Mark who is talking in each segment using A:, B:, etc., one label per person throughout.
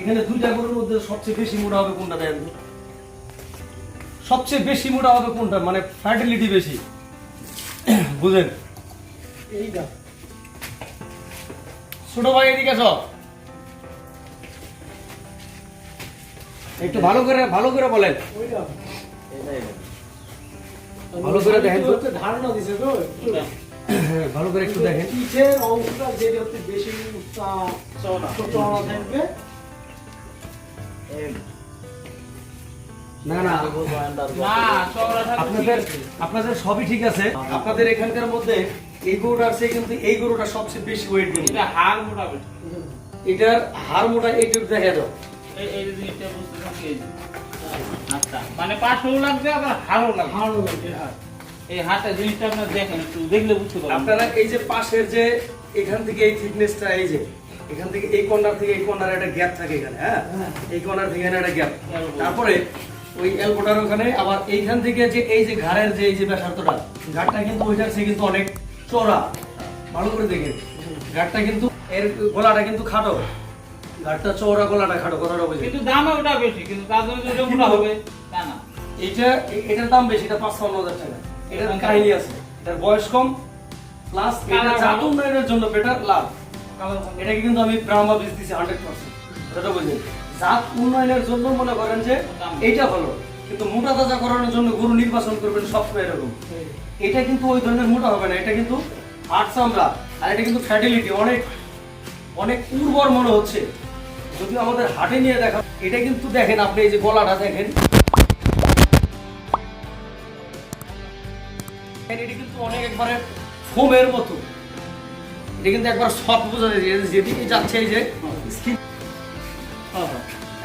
A: এখানে দুইটা গরুর মধ্যে সবচেয়ে বেশি মোটা হবে কোনটা দেন? সবচেয়ে বেশি মোটা হবে কোনটা? মানে ফার্টিলিটি বেশি। বুঝেন?
B: এইটা।
A: ছোট ভাই এদিকে আস। একটু ভালো করে ভালো করে বলেন। ভালো করে দেখেন
B: ধারণা দিছে তো।
A: হ্যাঁ, ভালো করে একটু দেখেন।
B: পিঠের অংশটা যেটা হচ্ছে বেশি
C: চওড়া।
B: চওড়া থাকবে
A: না না।
C: না চওড়া থাকলে
A: আপনাদের আপনাদের সবই ঠিক আছে। আপনাদের এখানকার মধ্যে এই গরুটার চেয়ে কিন্তু এই গরুটা সবচেয়ে বেশি ওয়েট দিন
C: এটা হাড় মোটাবে
A: এটার হাড় মোটা এইটুকু দেখা দাও
C: এই এই জিনিসটা বুঝতে থাকি আচ্ছা মানে পাশেও লাগবে আবার হাড়ও লাগবে।
B: ভালো লাগে
C: এই হাড়টা জিনিসটা আপনার দেখেন একটু দেখলে বুঝতে পারবেন।
A: আপনারা এই যে পাশের যে এখান থেকে এই থিকনেসটা এই যে এখান থেকে এই কর্নার থেকে এই কর্নার একটা গ্যাপ থাকে এখানে হ্যাঁ?
B: হ্যাঁ।
A: এই কর্নার থেকে এখানে একটা গ্যাপ তারপরে ওই এলবোটার ওখানে আবার এইখান থেকে যে এই যে ঘাড়ের যে এই যে ব্যাসার্ধটা ঘাটটা কিন্তু ওইটার চেয়ে কিন্তু অনেক চড়া ভালো করে দেখেন। ঘাটটা কিন্তু এর গলাটা কিন্তু খাটো। ঘাটটা চওড়া গলাটা খাটো কথাটা বুঝে
C: কিন্তু দামে ওটা বেশি কিন্তু তার জন্য মোটা হবে তা না।
A: এইটা এটার দাম বেশি এটা পাঁচ ছাপ্পান্ন হাজার টাকা। এটার কাহিনী আছে। এটার বয়স কম প্লাস এটা জাত উন্নয়নের জন্য বেটার লাভ এটাকে কিন্তু আমি ব্রাহ্মা বীজ দিছি হান্ড্রেড পার্সেন্ট সেটা বুঝলেন? জাত উন্নয়নের জন্য মনে করেন যে এইটা ভালো। কিন্তু মোটা তাজা করানোর জন্য গরু নির্বাচন করবেন সবসময় এরকম। এটা কিন্তু ওই ধরনের মোটা হবে না। এটা কিন্তু হাট চামড়া, আর এটা কিন্তু ফ্যাটিলিটি অনেক অনেক উর্বর মনে হচ্ছে। যদি আমাদের হাটে নিয়ে দেখা, এটা কিন্তু দেখেন আপনি এই যে গলাটা দেখেন। এটা কিন্তু অনেক একবারে ফোমের মতো। এটা কিন্তু একবার সফট বোঝা যায় যে যেদিকে যাচ্ছে এই যে স্কিন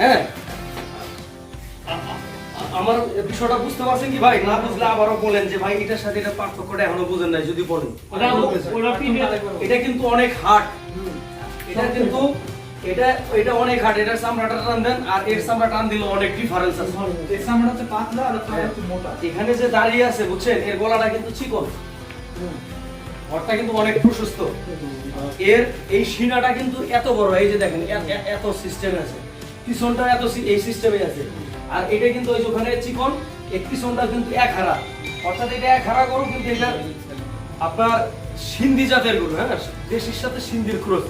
A: হ্যাঁ। আমার বিষয়টা বুঝতে পারছেন কি ভাই? না বুঝলে আবারও বলেন যে ভাই এটার সাথে এটা পার্থক্যটা এখনও বুঝেন নাই যদি বলেন। এটা কিন্তু অনেক হার্ড এটা কিন্তু এটা এটা অনেক হার্ড এটার চামড়াটা টান দেন আর এর চামড়া টান দিলে অনেক ডিফারেন্স আছে।
B: এর সামনে হচ্ছে পাতলা আর মোটা।
A: এখানে যে দাঁড়িয়ে আছে বুঝছেন? এর গলাটা কিন্তু চিকন। ঘরটা কিন্তু অনেক প্রশস্ত। এর এই সিনাটা কিন্তু এত বড় এই যে দেখেন এত সিস্টেম আছে। পিছনটা এত এই সিস্টেমে আছে। আর এটা কিন্তু ওই ওখানে চিকন এই পিছনটা কিন্তু এক হারা অর্থাৎ এটা এক হারা গরু কিন্তু এটা আপনার সিন্ধি জাতের গরু হ্যাঁ? দেশির সাথে সিন্ধির ক্রস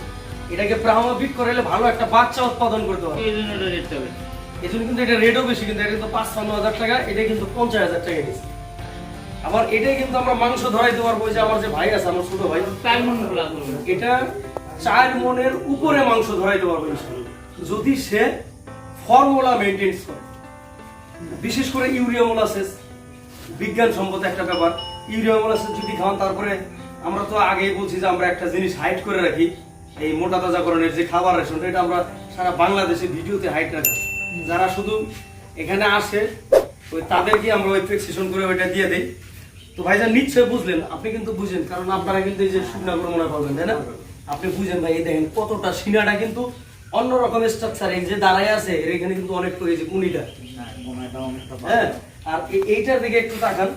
A: এটাকে ব্রাহ্মা বিট করাইলে ভালো একটা বাচ্চা উৎপাদন করতে হবে
C: এই জন্য রেটটা বেশি।
A: এই জন্য কিন্তু এটা রেটও বেশি কিন্তু এটা কিন্তু পাঁচ পান্ন হাজার টাকা এটা কিন্তু পঞ্চাশ হাজার টাকা দিচ্ছে আবার এটাই কিন্তু আমরা মাংস ধরাইতে পারব যে আমার যে ভাই আছে আমার ছোট ভাই। এটা চার মনের উপরে মাংস ধরাইতে পারব। যদি সে ফর্মুলা মেনটেন্স করে বিশেষ করে ইউরিয়া মোলাসেস বিজ্ঞানসম্মত একটা ব্যাপার। ইউরিয়া মোলাসেস যদি খাওয়ান তারপরে আমরা তো আগেই বলছি যে আমরা একটা জিনিস হাইট করে রাখি এই মোটা তাজাকরণের যে খাবার রেশনটা এটা আমরা সারা বাংলাদেশে ভিডিওতে হাইট রাখি। যারা শুধু এখানে আসে ওই তাদেরকে আমরা ওই করে ওইটা দিয়ে দেই। তো ভাইজান নিশ্চয় বুঝলেন আপনি কিন্তু বুঝেন কারণ আপনারা কিন্তু এই যে শুকনা করে মনে করবেন তাই না? আপনি বুঝেন ভাই এই দেখেন কতটা সিনাটা কিন্তু অন্যরকম স্ট্রাকচার এই যে দাঁড়ায় আছে এর এখানে কিন্তু অনেক এই যে কুনিটা হ্যাঁ আর এইটার দিকে একটু তাকান।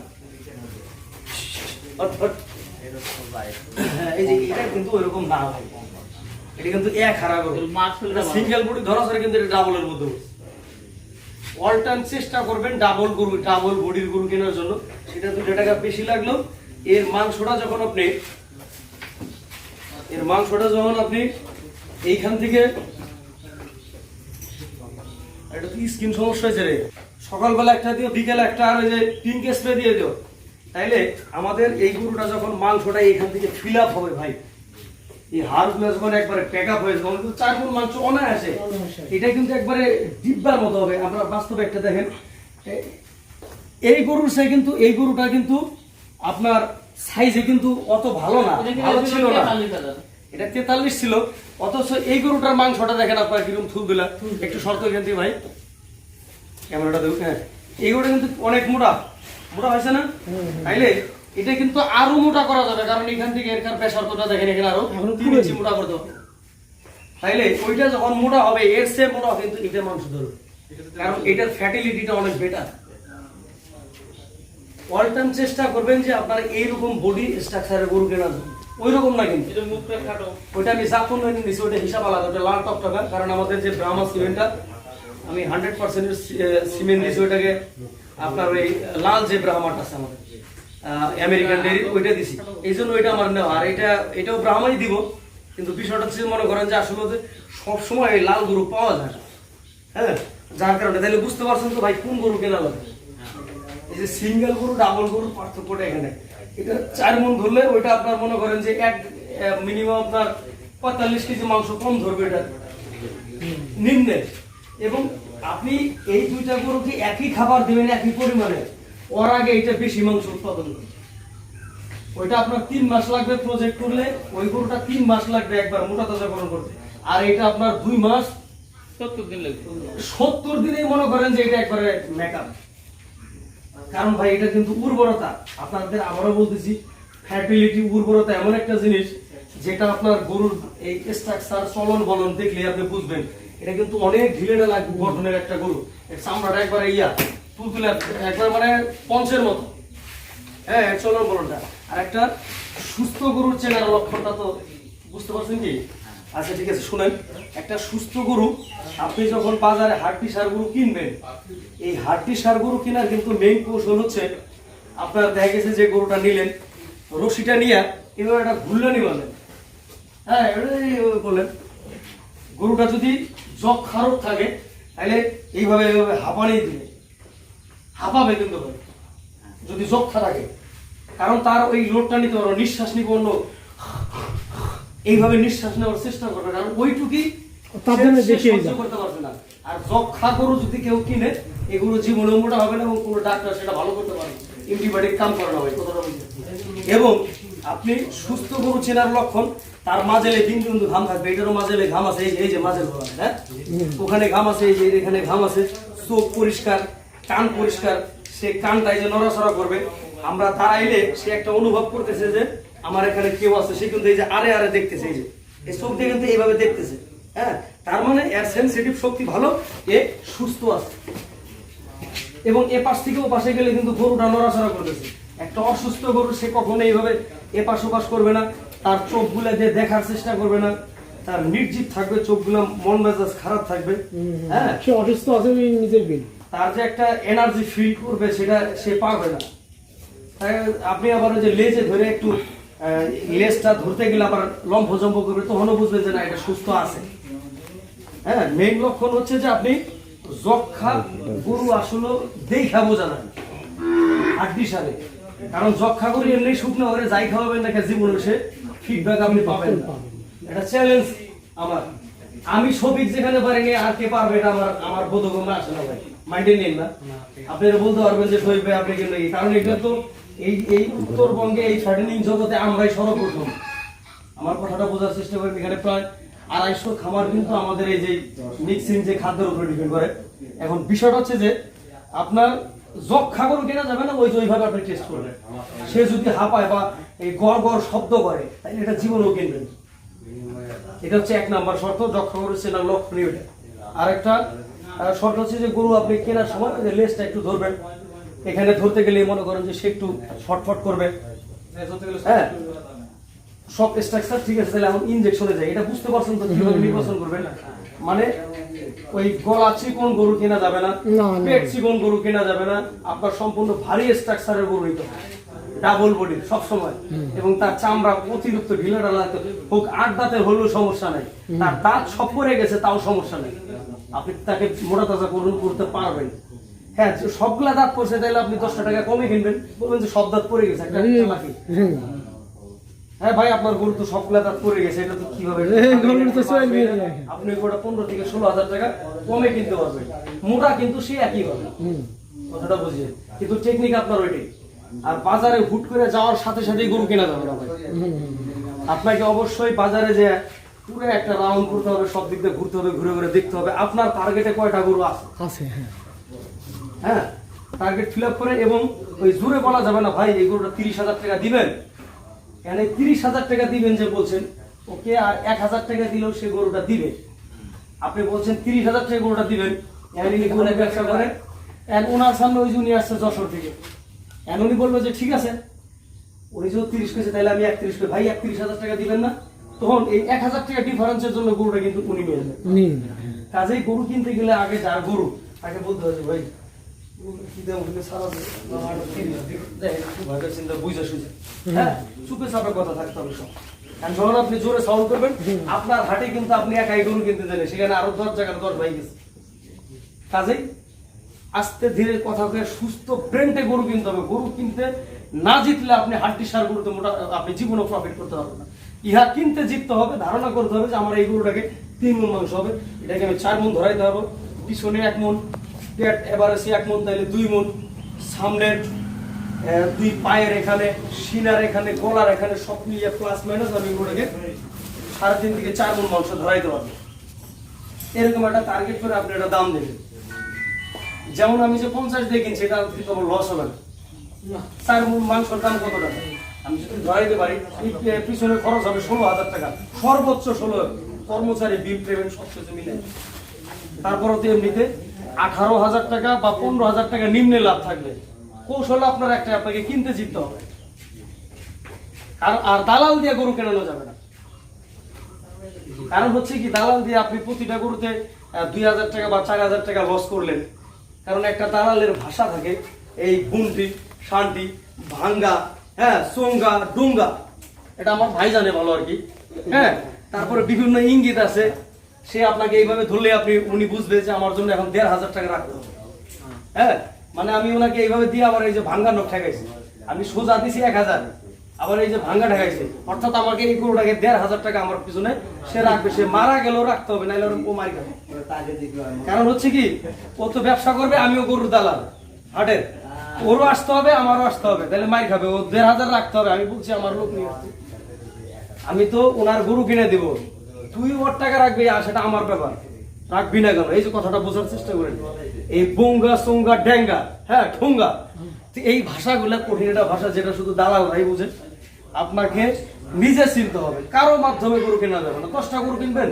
A: হ্যাঁ, এই যে এটা কিন্তু ওইরকম না ভাই। এটা কিন্তু এক হারা করো। সিঙ্গেল বডি ধরা সরে কিন্তু এটা ডাবলের মধ্যে। অল টাইম চেষ্টা করবেন ডাবল গরু, ডাবল বডির গরু কেনার জন্য। সেটা দুটো টাকা বেশি লাগল। এর মাংসটা যখন আপনি, এর মাংসটা যখন আপনি এইখান থেকে, এটা তো স্কিন সমস্যা হয়েছে রে। সকালবেলা একটা দিও, বিকেলে একটা, আর ওই যে পিঙ্ক স্প্রে দিয়ে দিও। তাইলে আমাদের এই গরুটা যখন মাংসটা এইখান থেকে ফিল আপ হবে ভাই এই হাড়গুলো যখন একবারে প্যাক আপ হয়ে তখন চার গুণ মাংস অনায়াসে।
B: অনায়াসে।
A: এটা কিন্তু একবারে ডিব্বার মতো হবে। আমরা বাস্তবে একটা দেখেন এই গরুর সে কিন্তু এই গরুটা কিন্তু আপনার সাইজে কিন্তু অত ভালো না। ভালো ছিল না।
C: তেতাল্লিশ
A: এটা তেতাল্লিশ ছিল। অথচ এই গরুটার মাংসটা দেখেন আপনার কীরকম থুল দিলা। একটু শর্ত এখান থেকে ভাই। ক্যামেরাটা দেখুন হ্যাঁ। এই গরুটা কিন্তু অনেক মোটা। মোটা হয়েছে না? তাইলে এটা কিন্তু আরও মোটা করা যাবে কারণ এখান থেকে এখান প্রেশার তোটা দেখেন এখানে আরও
B: এখনও
A: তিন ইঞ্চি মোটা করতে হবে তাইলে ওইটা যখন মোটা হবে এর চেয়ে মোটা কিন্তু এটা মাংস ধরবে কারণ এটার ফ্যাটিলিটিটা অনেক বেটার অল টাইম চেষ্টা করবেন যে আপনার এইরকম বডি স্ট্রাকচারের গরু জন্য। ওই রকম না কিন্তু। ওইটা আমি নিয়েছি ওইটা হিসাব আলাদা ওটা লাল টাকা কারণ আমাদের যে ব্রাহ্মা সিমেন্টটা আমি হান্ড্রেড পার্সেন্টের সিমেন্ট দিয়েছি ওইটাকে আপনার ওই লাল যে ব্রাহ্মাটা আছে আমাদের। আমেরিকান ডেরি ওইটা দিছি। এই জন্য ওইটা আমার নেওয়া। আর এটা, এটাও ব্রাহ্মাই দিব, কিন্তু বিষয়টা হচ্ছে মনে করেন যে আসলে সবসময় লাল গরু পাওয়া যায় হ্যাঁ? যার কারণে, তাহলে বুঝতে পারছেন তো ভাই কোন গরু কেনা লাগে? এই যে সিঙ্গেল গরু, ডাবল গরুর পার্থক্যটা এখানে। এটা চার মন ধরলে ওইটা আপনার মনে করেন যে এক মিনিমাম আপনার পঁয়তাল্লিশ কেজি মাংস কম ধরবে এটা। নিম্নে। এবং আপনি এই দুইটা গরুকে একই খাবার দেবেন একই পরিমাণে। ওর আগে এটা বেশি মাংস উৎপাদন করবে। ওইটা আপনার তিন মাস লাগবে প্রজেক্ট করলে ওই গরুটা তিন মাস লাগবে একবার মোটা তাজাকরণ করতে। আর এটা আপনার দুই মাস
C: সত্তর দিন লাগবে।
A: সত্তর দিনে মনে করেন যে এটা একবারে মেকআপ কারণ ভাই এটা কিন্তু উর্বরতা। আপনাদের আবারও বলতেছি ফ্যার্টিলিটি উর্বরতা এমন একটা জিনিস যেটা আপনার গরুর এই স্ট্রাকচার চলন বলন দেখলে আপনি বুঝবেন। এটা কিন্তু অনেক ঢিলে ঢালা গঠনের একটা গরু। চামড়াটা একবারে ইয়া। তুলতুলে মানে পঞ্চের মতো। হ্যাঁ আর একটা সুস্থ গরুর লক্ষণটা তো বুঝতে পারছেন আচ্ছা ঠিক আছে, শুনেন। একটা সুস্থ গরু, আপনি যখন বাজারে হাড্ডি সার গরু কিনবেন, এই হাড্ডি সার গরু কেনার কিন্তু মেইন কৌশল হচ্ছে, আপনার দেখা গেছে যে গরুটা নিলেন, রশিটা নিয়ে এবার একটা ঘুরলেনি বলেন হ্যাঁ এইভাবে গরুটা যদি জগ খারপ থাকে, তাহলে এইভাবে এইভাবে হাঁপানি দিলে হাঁপাবে কিন্তু যদি যক্ষা থাকে। কারণ তার ওই লোডটা নিতে পারো নিঃশ্বাস নিব অন্য। এইভাবে নিঃশ্বাস নেওয়ার চেষ্টা করবে কারণ ওইটুকি
D: তার জন্য।
A: করতে পারবে না। আর যক্ষা গরু যদি কেউ কিনে এগুলো জীবনে মোটা হবে না এবং কোনো ডাক্তার সেটা ভালো করতে পারবে অ্যান্টিবায়োটিক কাম করে না ভাই কথাটা এবং আপনি সুস্থ গরু চেনার লক্ষণ তার মাঝেলে দিন কিন্তু ঘাম থাকবে এটারও মাঝেলে ঘাম আছে এই যে- ঘোড়া হ্যাঁ? ওখানে ঘাম আছে এই যে এখানে ঘাম আছে চোখ পরিষ্কার কান পরিষ্কার সে কানটা এই যে নড়াচড়া করবে। আমরা দাঁড়াইলে সে একটা অনুভব করতেছে যে আমার এখানে কেউ আছে সে কিন্তু এই যে আরে আরে দেখতেছে এই যে। এই চোখ দিয়ে কিন্তু এইভাবে দেখতেছে হ্যাঁ? তার মানে এর সেন্সিটিভ শক্তি ভালো এ সুস্থ আছে। এবং এ পাশ থেকে ও পাশে গেলে কিন্তু গরুটা নড়াচড়া করতেছে। একটা অসুস্থ গরু সে কখনো এইভাবে এপাশ ওপাশ করবে না তার চোখগুলা দিয়ে দেখার চেষ্টা করবে না। তার নির্জীব থাকবে চোখগুলো মন মেজাজ খারাপ থাকবে হ্যাঁ?
D: সে অসুস্থ আছে নিজের বিল।
A: তার যে একটা এনার্জি ফিল করবে, সেটা সে পারবে না। তাই আপনি আবার ওই যে লেজে ধরে একটু লেজটা ধরতে গেলে আবার লম্ফ জম্প করবে, তখনও বুঝবে যে না, এটা সুস্থ আছে। হ্যাঁ মেইন লক্ষণ হচ্ছে যে আপনি যক্ষা গরু আসলে দেখা বোঝা যায়। হাড্ডি সারে কারণ যক্ষা গরু এমনি শুকনো করে যাই খাওয়াবেন না জীবনে সে ফিডব্যাক আপনি পাবেন না। এটা চ্যালেঞ্জ আমার। আমি সবিক যেখানে পারিনি, আর কে পারবে এটা আমার আমার বোধগম্য আসে না ভাই। মাইন্ডে নিন না। আপনারা বলতে পারবেন যে শহীদ ভাই আপনি কিন্তু কারণ এটা তো এই এই উত্তরবঙ্গে এই ফার্টিনিং জগতে আমরাই সর্বপ্রথম। আমার কথাটা বোঝার চেষ্টা করেন এখানে প্রায় আড়াইশো খামার কিন্তু আমাদের এই যে মিক্সিং যে খাদ্যের উপরে ডিপেন্ড করে। এখন বিষয়টা হচ্ছে যে আপনার জগ খাগরও কেনা যাবে না ওই যে ওইভাবে আপনি টেস্ট করবেন। সে যদি হাঁপায় বা এই গড় গড় শব্দ করে তাহলে এটা জীবনেও কিনবেন। এটা হচ্ছে এক নাম্বার শর্ত খাগরের চেনার লক্ষণীয় এটা। আরেকটা শর্ত হচ্ছে যে গরু আপনি কেনার সময় লেজটা একটু ধরবেন। এখানে ধরতে গেলে মনে করেন যে সে একটু ছটফট করবে। হ্যাঁ। সব স্ট্রাকচার ঠিক আছে তাহলে এখন ইনজেকশনে যায় এটা বুঝতে পারছেন তো কীভাবে নির্বাচন করবেন? মানে ওই গলা চিকন গরু কেনা যাবে না। পেট চিকন গরু কেনা যাবে না আপনার সম্পূর্ণ ভারী স্ট্রাকচারের গরু নিতে ডাবল বডি সব সময়। এবং তার চামড়া অতিরিক্ত ঢিলা ঢালা হোক আট দাঁতের হলেও সমস্যা নাই। তার দাঁত সব পড়ে গেছে তাও সমস্যা নেই। আপনি তাকে মোটা তাজা করুন করতে পারবেন। হ্যাঁ সবগুলা দাঁত পড়ছে তাহলে আপনি দশটা টাকা কমে কিনবেন। বলবেন যে সব দাঁত পড়ে গেছে একটা চালাকি। হ্যাঁ ভাই আপনার গরু তো সবগুলা দাঁত পড়ে গেছে এটা তো কীভাবে। আপনি গোটা পনেরো থেকে ষোলো হাজার টাকা কমে কিনতে পারবেন। মোটা কিন্তু সে একই হবে। কথাটা বুঝিয়ে কিন্তু টেকনিক আপনার ওইটাই। আর বাজারে হুট করে যাওয়ার সাথে সাথেই গরু কেনা যাবে না ভাই। আপনাকে অবশ্যই বাজারে যে পুরো একটা রাউন্ড করতে হবে সব দিক দিয়ে ঘুরতে হবে ঘুরে ঘুরে দেখতে হবে। আপনার টার্গেটে কয়টা গরু আছে?
D: আছে হ্যাঁ।
A: হ্যাঁ? টার্গেট ফিল আপ করে এবং ওই জোরে বলা যাবে না ভাই এই গরুটা তিরিশ হাজার টাকা দিবেন। এখানে তিরিশ হাজার টাকা দিবেন যে বলছেন ওকে আর এক হাজার টাকা দিলেও সে গরুটা দিবে। আপনি বলছেন তিরিশ হাজার টাকা গরুটা দিবেন। ইনি গরু ব্যবসা করে। এন ওনার সামনে ওই জন্য আসছে যশোর থেকে। এন উনি বলবে যে ঠিক আছে। উনি যদি তিরিশ কেজি তাহলে আমি একত্রিশ করে ভাই একত্রিশ হাজার টাকা দিবেন না। তখন এই এক হাজার টাকা ডিফারেন্সের জন্য গরুটা কিন্তু উনি নিয়ে যাবেন কাজেই গরু কিনতে গেলে আগে যার গরু আগে বলতে হবে ভাই। হ্যাঁ, আপনি জোরে সাউন্ড করবেন আপনার হাটে কিন্তু আপনি একাই গরু কিনতে জানেন সেখানে আরও দশ জায়গার দশ ভাই গেছে কাজেই আস্তে ধীরে কথা কয়ে সুস্থ ব্রেন্ডে গরু কিনতে হবে গরু কিনতে না জিতলে আপনি হাড্ডি সার গরুতে মোটা আপনি জীবনে প্রফিট করতে পারবেন না ইহা কিনতে জিততে হবে ধারণা করতে হবে যে আমার এই গরুটাকে তিন মন মাংস হবে। এটাকে আমি চার মন ধরাইতে হবে। পিছনে এক মন পেট এবারে এক মন তাইলে দুই মন। সামনের দুই পায়ের এখানে সিনার এখানে গলার এখানে সব মিলিয়ে প্লাস মাইনাস আমি গরুটাকে সাড়ে তিন থেকে চার মন মাংস ধরাইতে পারব। এরকম একটা টার্গেট করে আপনি একটা দাম দেবেন। যেমন আমি যে পঞ্চাশ দিয়ে কিনছি এটা কিন্তু আমার লস হবে না। চার মন মাংসের দাম কত টাকা? আমি যদি পারি পিছনে খরচ হবে ষোলো হাজার টাকা। সর্বোচ্চ ষোলো কর্মচারী বিল পেমেন্ট সব কিছু মিলে। তারপরও তো এমনিতে আঠারো হাজার টাকা বা পনেরো হাজার টাকা নিম্নে লাভ থাকবে। কৌশল আপনার একটা, আপনাকে কিনতে জিততে হবে। আর আর দালাল দিয়ে গরু কেনানো যাবে না। কারণ হচ্ছে কি, দালাল দিয়ে আপনি প্রতিটা গরুতে দুই হাজার টাকা বা চার হাজার টাকা লস করলেন। কারণ একটা দালালের ভাষা থাকে, এই গুন্টি শান্তি ভাঙ্গা হ্যাঁ সোঙ্গা ডুঙ্গা। এটা আমার ভাই জানে ভালো আর কি। হ্যাঁ তারপরে বিভিন্ন ইঙ্গিত আছে। সে আপনাকে এইভাবে ধরলে আপনি উনি বুঝবে যে আমার জন্য এখন দেড় হাজার টাকা রাখতে হবে। হ্যাঁ মানে আমি ওনাকে এইভাবে দিয়ে আবার এই যে ভাঙ্গা নোট ঠেকাইছি। আমি সোজা দিছি এক হাজার আবার এই যে ভাঙ্গা ঠেকাইছি। অর্থাৎ আমাকে এই গরুটাকে দেড় হাজার টাকা আমার পিছনে সে রাখবে। সে মারা গেলেও রাখতে হবে নাহলে ও মারি খাবে। কারণ হচ্ছে কি ও তো ব্যবসা করবে আমিও গরুর দালাল হাটের। ওরও আসতে হবে, আমারও আসতে হবে। তাহলে মার খাবে, ও দেড় হাজার রাখতে হবে, আমি বলছি আমার লোক নিয়ে। আমি তো ওনার গরু কিনে দিব। তুই ওর টাকা রাখবি, আর সেটা আমার ব্যাপার। রাখবি না কেন? এই যে কথাটা বোঝার চেষ্টা করেন। এই বঙ্গা সঙ্গা ড্যাঙ্গা হ্যাঁ ঠোঙ্গা। এই ভাষাগুলো কঠিন একটা ভাষা, যেটা শুধু দালাল ভাই বুঝে। আপনাকে নিজে চিনতে হবে। কারও মাধ্যমে গরু কেনা যাবে না। দশটা গরু কিনবেন।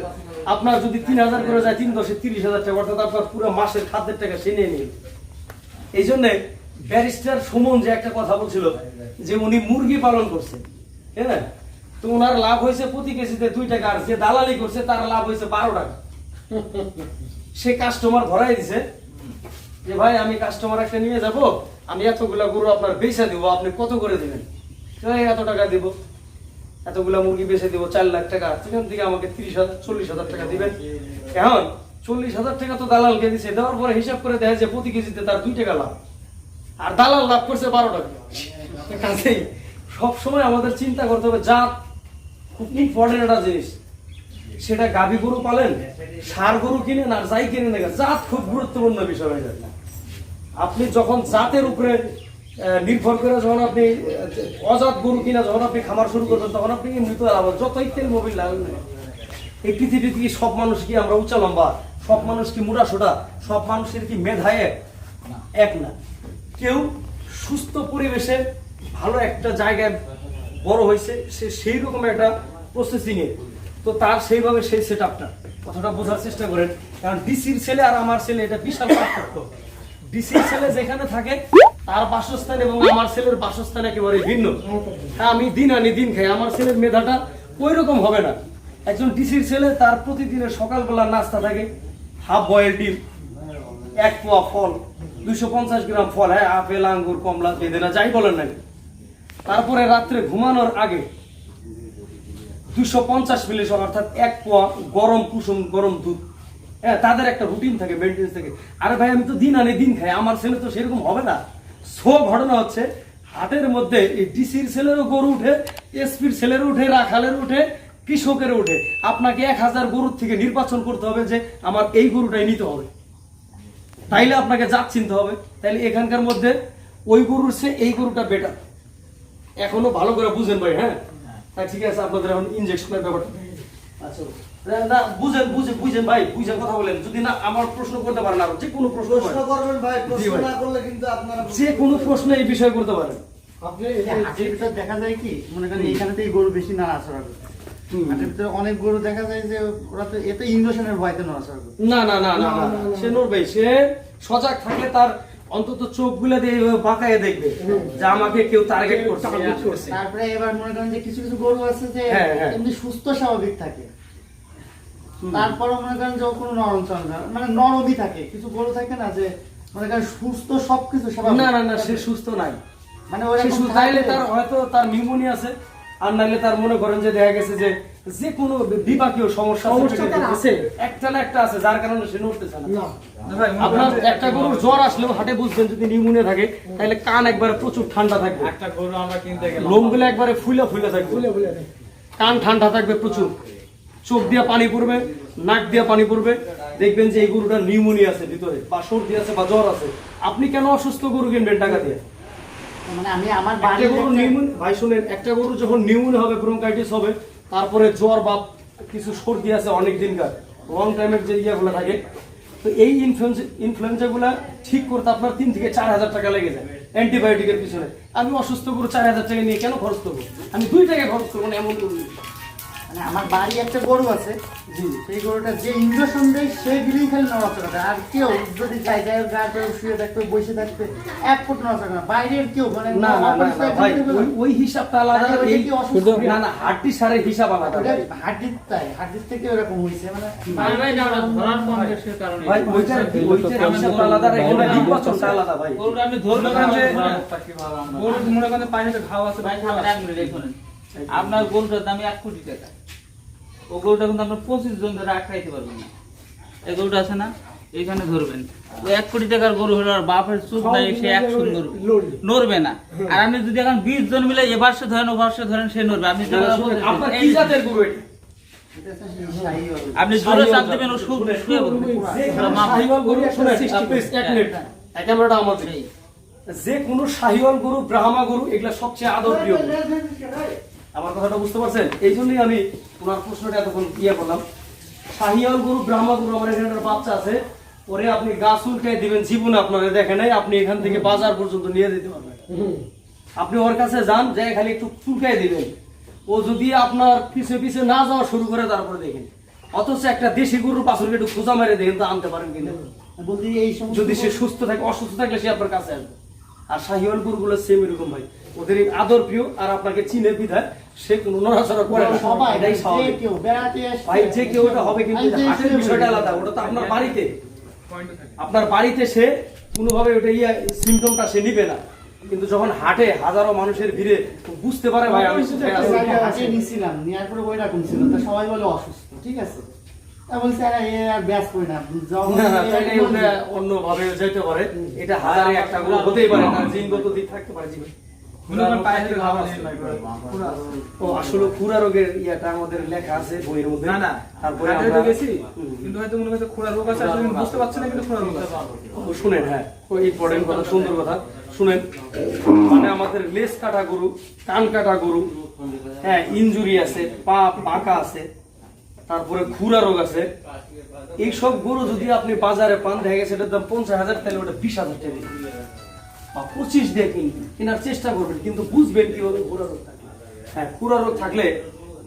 A: আপনার যদি তিন হাজার করে যায়, তিন দশে তিরিশ হাজার টাকা, অর্থাৎ আপনার পুরো মাসের খাদ্যের টাকা সে নিয়ে নিন এই জন্য ব্যারিস্টার সুমন যে একটা কথা বলছিল যে উনি মুরগি পালন করছে হ্যাঁ তো ওনার লাভ হয়েছে প্রতি কেজিতে দুই টাকা, আর যে দালালি করছে তার লাভ হয়েছে বারো টাকা। সে কাস্টমার ধরাই দিছে যে, ভাই, আমি কাস্টমার একটা নিয়ে যাব, আমি এতগুলা গরু আপনার বেচে দিব, আপনি কত করে দিবেন? এত টাকা দিব, এতগুলা মুরগি বেচে দিব, চার লাখ টাকা, সেখান থেকে আমাকে তিরিশ হাজার, চল্লিশ হাজার টাকা দিবেন। এখন চল্লিশ হাজার টাকা তো দালালকে দিছে, দেওয়ার পরে হিসাব করে দেখা যে, প্রতি কেজিতে তার দুই টাকা লাভ। আর দালাল লাভ করছে বারো টাকা কাজেই সবসময় আমাদের চিন্তা করতে হবে, জাত খুব ইম্পর্টেন্ট একটা জিনিস। সেটা গাভী গরু পালেন, সার গরু কিনেন আর যাই কিনে না জাত খুব গুরুত্বপূর্ণ বিষয় হয়ে যায়। আপনি যখন জাতের উপরে নির্ভর করে যখন আপনি অজাত গরু কিনা যখন আপনি খামার শুরু করবেন, তখন আপনি মৃত লাভ যতই তেল মোবিল লাগান না এই পৃথিবীতে কি সব মানুষ কি আমরা উচ্চ লম্বা? সব মানুষ কি মোটা সোটা? সব মানুষের কি মেধায় এক না। কেউ সুস্থ পরিবেশে ভালো একটা জায়গায় বড় হয়েছে, সে সেই রকম একটা প্রসেসিং এ। তো তার সেইভাবে সেই সেট আপটা কথাটা বোঝার চেষ্টা করেন, কারণ ডিসির ছেলে আর আমার ছেলে এটা বিশাল পার্থক্য। ডিসির ছেলে যেখানে থাকে, তার বাসস্থান এবং আমার ছেলের বাসস্থান একেবারে ভিন্ন। আমি দিন আনি দিন খাই, আমার ছেলের মেধাটা ওই রকম হবে না। একজন ডিসির ছেলে, তার প্রতিদিনের সকালবেলা নাস্তা থাকে হাফ বয়েল ডিম, এক পোয়া ফল দুইশো পঞ্চাশ গ্রাম ফল হ্যাঁ আপেল, আঙ্গুর, কমলা, বেদেনা, যাই বলেন না তারপরে রাত্রে ঘুমানোর আগে দুশো পঞ্চাশ মিলি অর্থাৎ এক পোয়া গরম কুসুম গরম দুধ হ্যাঁ তাদের একটা রুটিন থাকে মেনটেন্স থাকে। আরে ভাই, আমি তো দিন আনি দিন খাই, আমার ছেলে তো সেরকম হবে না। সো ঘটনা হচ্ছে, হাটের মধ্যে এই ডিসির ছেলেরও গরু উঠে, এসপির ছেলেরও উঠে রাখালের উঠে কৃষকের উঠে। আপনাকে এক হাজার গরুর থেকে নির্বাচন করতে হবে যে আমার এই গরুটাই নিতে হবে। তাইলে আপনাকে জাত চিনতে হবে। তাইলে এখানকার মধ্যে ওই গরুর চেয়ে এই গরুটা বেটার এখনও ভালো করে বুঝেন ভাই হ্যাঁ? হ্যাঁ ঠিক আছে আপনাদের এখন ইনজেকশনের ব্যাপারটা। আচ্ছা না, না বুঝেন বুঝেন বুঝেন ভাই বুঝেন কথা বলেন। যদি না আমার প্রশ্ন করতে পারেন আর যে কোনো প্রশ্ন
B: প্রশ্ন করবেন ভাই প্রশ্ন না করলে কিন্তু আপনারা
A: যে কোনো প্রশ্ন এই বিষয়ে করতে পারেন।
B: আপনি
E: দেখা যায় কি? মনে করেন এখানে তো গরু বেশি না করে
A: হুম।
E: ভিতরে অনেক গরু দেখা যায় যে ওরা তো এত ইঞ্জেকশনের ভয়তে নড়াচড়া করে।
A: না না না না না সে নড়বে সে সজাগ থাকলে তার অন্তত চোখগুলো দিয়ে বাঁকায় দেখবে যে আমাকে কেউ টার্গেট করছে
E: তারপরে এবার মনে করেন যে কিছু কিছু গরু আছে যে
A: হ্যাঁ, হ্যাঁ।
E: এমনি সুস্থ স্বাভাবিক থাকে। তারপরে মনে করেন যে কোনো নরম মানে নরমই থাকে। কিছু গরু থাকে না যে মনে করেন সুস্থ সবকিছু স্বাভাবিক
A: না না না সে সুস্থ নাই।
E: মানে
A: সুস্থ তার হয়তো তার নিউমোনিয়া আছে। আর নাহলে তার মনে করেন যে দেখা গেছে যে যে কোনো বিপাকীয় সমস্যা। একটা না একটা আছে যার কারণে সে নড়তেছে না।
D: না।
A: আপনার একটা গরুর জ্বর আসলেও হাটে বুঝবেন যদি নিউমোনিয়া থাকে তাহলে কান একবারে প্রচুর ঠান্ডা থাকবে।
B: একটা গরু আমরা কিনতে গেলাম।
A: লোমগুলো একবারে ফুলে ফুলে থাকবে।
D: বলে বলে দেয়।
A: কান ঠান্ডা থাকবে প্রচুর। চোখ দিয়ে পানি পড়বে নাক দিয়ে পানি পড়বে। দেখবেন যে এই গরুটার নিউমোনিয়া আছে ভিতরে বা সর্দি আছে বা জ্বর আছে। আপনি কেন অসুস্থ গরু কিনবেন টাকা দিয়ে?
E: মানে আমি আমার বাড়ি
A: একটা গরু নিউমোন ভাই শুনেন একটা গরু যখন নিউমোন হবে ব্রঙ্কাইটিস হবে তারপরে জ্বর বা কিছু সর্দি আছে অনেক দিনকার লং টাইমের যে ইয়েগুলো থাকে তো এই ইনফ্লুয়েঞ্জা ইনফ্লুয়েঞ্জাগুলো ঠিক করতে আপনার তিন থেকে চার হাজার টাকা লেগে যায় অ্যান্টিবায়োটিকের পিছনে আমি অসুস্থ গরু চার হাজার টাকা নিয়ে কেন খরচ করব আমি দুই টাকা খরচ করব না এমন।
E: মানে আমার বাড়ি একটা গরু আছে।
A: জি।
E: সেই গরুটা যে ইঞ্জেকশন দেয় সেগুলি খালি নড়াচড়া করে আর কেউ যদি চাই যায় গাড়ি শুয়ে থাকবে বসে থাকবে এক ফুট নড়াচড়া করে না। বাইরের কেউ মানে
A: না না না, না ভাই ওই- ওই হিসাবটা আলাদা এই? না না হাড্ডি সারের হিসাব আলাদা
E: হাড্ডির তাই হাড্ডির থেকে ওরকম হয়েছে মানে
C: ভাই ভাই না, ধরার কমপ্লেক্সের কারণে
A: ভাই ওইটার ওইটার হিসাবটা আলাদা আর এখানে নির্বাচনটা আলাদা ভাই।
C: গরুটা আপনি ধরবেন
B: মনে করেন যে
C: না,
B: গরুর মনে করেন পায়ে হাতে ঘাও আছে
C: ভাই খাবেন এক মিনিট দেখুন। আপনার গরুটার দাম এক কোটি টাকা। ও গরুটা কিন্তু আপনার পঁচিশ জন ধরে আটকাইতে পারবেন না। এই গরুটা আছে না এইখানে ধরবেন। ও এক কোটি টাকার গরু হলো আর বাপের চুপ নাই সে এক সুন্দর। নড়বে না। আর আপনি যদি এখন বিশ জন মিলে এবার সে ধরেন ওবার সে ধরেন সে নড়বে। আপনি। আপনি জোরে চাপ দেবেন ও শুয়ে শুয়ে
A: যে কোনো শাহিওয়াল গরু শুনেন, please, এক মিনিট। এই ক্যামেরাটা আমার দিকে।
C: এই।
A: যে কোনো শাহিওয়াল গরু ব্রাহ্মা গরু এগুলা সবচেয়ে আদর প্রিয়। আমার কথাটা বুঝতে পারছেন? এই জন্যই আমি ওনার প্রশ্নটা এতক্ষণ ইয়ে করলাম। শাহিওয়াল গরু ব্রাহ্মা গরু আমার এখানে একটা বাচ্চা আছে। পরে আপনি গাছ উল্টাই দিবেন জীবনে আপনারা দেখে নাই আপনি এখান থেকে বাজার পর্যন্ত নিয়ে যেতে পারবেন। আপনি ওর কাছে যান যে খালি একটু চুলকাই দিবেন। ও যদি আপনার পিছে পিছে না যাওয়া শুরু করে তারপরে দেখেন। অথচ একটা দেশি গরুর পাথরকে একটু খোঁজা মেরে দেখেন তো আনতে পারেন কিনা। যদি সে সুস্থ থাকে অসুস্থ থাকলে সে আপনার কাছে আসবে। আর শাহিওয়াল গরুগুলো সেম এরকম ভাই ওদের আদর প্রিয় আর আপনাকে চিনে বিধায় সে কোনো নড়াচড়া করে না।
E: সবাই
A: এটাই স্বাভাবিক। ভাই যে কেউ ওটা হবে কিন্তু হাটের বিষয়টা আলাদা ওটা তো আপনার বাড়িতে। আপনার বাড়িতে সে কোনোভাবে ওটা ইয়া সিমটমটা সে নিবে না। কিন্তু যখন হাটে হাজারো মানুষের ভিড়ে বুঝতে পারে ভাই আমি
E: নিছিলাম নেওয়ার পরে ওই রকম ছিল তো সবাই বলে অসুস্থ ঠিক আছে? না
A: না, না, অন্যভাবে যেতে পারে। এটা হাজারে একটা গরু হতেই পারে তার জিনগত দিক থাকতে পারে জীবনে।
B: মনে
A: ও আসলে খুরা রোগের ইয়াটা আমাদের লেখা আছে বইয়ের মধ্যে।
B: না না।
A: তারপরে আমরা
B: গেছি কিন্তু হয়তো মনে করছে খোড়া রোগ আছে আসলে বুঝতে পারছি না কিন্তু খোড়া রোগ আছে।
A: ও, শুনেন হ্যাঁ। ওই ইম্পর্টেন্ট কথা সুন্দর কথা। শুনেন মানে আমাদের লেস কাটা গরু কান কাটা গরু হ্যাঁ ইনজুরি আছে পা পাকা আছে তারপরে খুরা রোগ আছে। এইসব গরু যদি আপনি বাজারে পান দেখা গেছে এটার দাম পঞ্চাশ হাজার তাহলে ওটা বিশ হাজার টাকা। বা পঁচিশ দিয়ে কিনবেন কেনার চেষ্টা করবেন, কিন্তু বুঝবেন কীভাবে খুরা রোগ থাকলে। হ্যাঁ খুরা রোগ থাকলে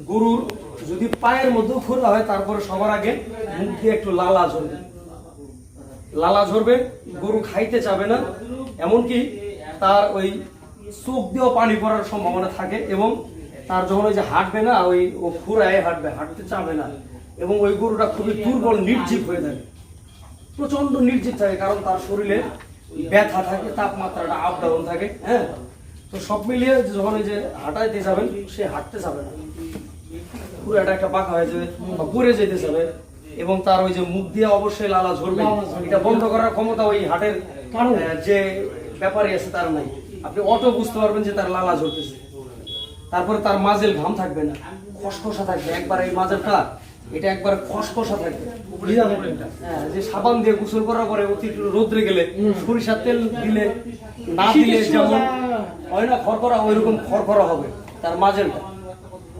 A: গরুর যদি পায়ের মধ্যেও খুরা হয়, তারপরে সবার আগে মুখ দিয়ে একটু লালা ঝরবে। লালা ঝরবে, গরু খাইতে চাবে না, এমনকি তার ওই চোখ দিয়েও পানি পড়ার সম্ভাবনা থাকে এবং তার যখন ওই যে হাঁটবে না, ওই ও খুঁড়ায় হাঁটবে, হাঁটতে চাবে না এবং ওই গরুটা খুবই দুর্বল, নির্জীব হয়ে থাকে। প্রচণ্ড নির্জীব থাকে, কারণ তার শরীরে ব্যথা থাকে তাপমাত্রাটা আপ ডাউন থাকে হ্যাঁ? তো সব মিলিয়ে যখন যে হাঁটাইতে যাবেন সে হাঁটতে যাবে না। পুরো একটা একটা পাকা হয়ে যাবে বা পড়ে যেতে যাবে এবং তার ওই যে মুখ দিয়ে অবশ্যই লালা ঝরবে। এটা বন্ধ করার ক্ষমতা ওই হাটের যে ব্যাপারে আছে তার নাই। আপনি অটো বুঝতে পারবেন যে তার লালা ঝরতেছে। তারপরে তার মাজেল ঘাম থাকবে না খসখসা থাকবে। একবার এই মাজেলটা এটা একবার খসখসা থাকবে। হ্যাঁ, যে সাবান দিয়ে গোসল করার পরে অতিরিক্ত রোদ্রে গেলে সরিষার তেল দিলে না দিলে যেমন হয় না ওইরকম খড়করা হবে তার মাজেলটা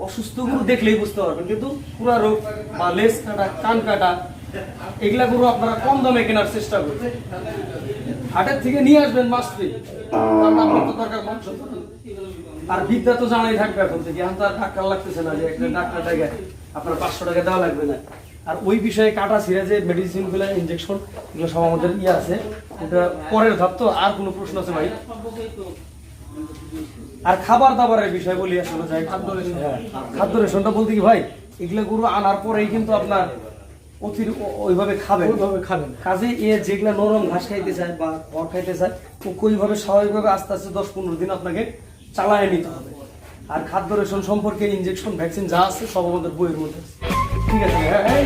A: অসুস্থ গরু দেখলেই বুঝতে পারবেন কিন্তু পুরা রোগ বা লেস কাটা কান কাটা এগুলা গরু আপনারা কম দামে কেনার চেষ্টা করবেন। হাটের থেকে নিয়ে আসবেন মাছটি কারণ আপনার তো দরকার মাংস। আর বিদ্যা তো জানাই থাকবে এখন থেকে এখন তো আর ডাক্তার লাগতেছে না যে একটা ডাক্তার টাকা আপনার পাঁচশো টাকা দেওয়া লাগবে না। আর ওই বিষয়ে কাটা ছিঁড়ে যে মেডিসিনগুলো ইনজেকশন এগুলো সব আমাদের ইয়ে আছে। এটা পরের ধাপ তো আর কোনো প্রশ্ন আছে ভাই? আর খাবার দাবারের বিষয় বলি আসলে যাই। খাদ্য রেশন। হ্যাঁ খাদ্য রেশনটা বলতে কি ভাই এগুলো গরু আনার পরেই কিন্তু আপনার অতির ওইভাবে খাবেন।
D: ওইভাবে খাবেন।
A: কাজে এ যেগুলা নরম ঘাস খাইতে চায় বা খড় খাইতে চায় ওইভাবে স্বাভাবিকভাবে আস্তে আস্তে দশ পনেরো দিন আপনাকে চালায় নিতে হবে। আর খাদ্য রেশন সম্পর্কে ইনজেকশন ভ্যাকসিন যা আছে সব আমাদের বইয়ের মধ্যে ঠিক আছে হ্যাঁ এই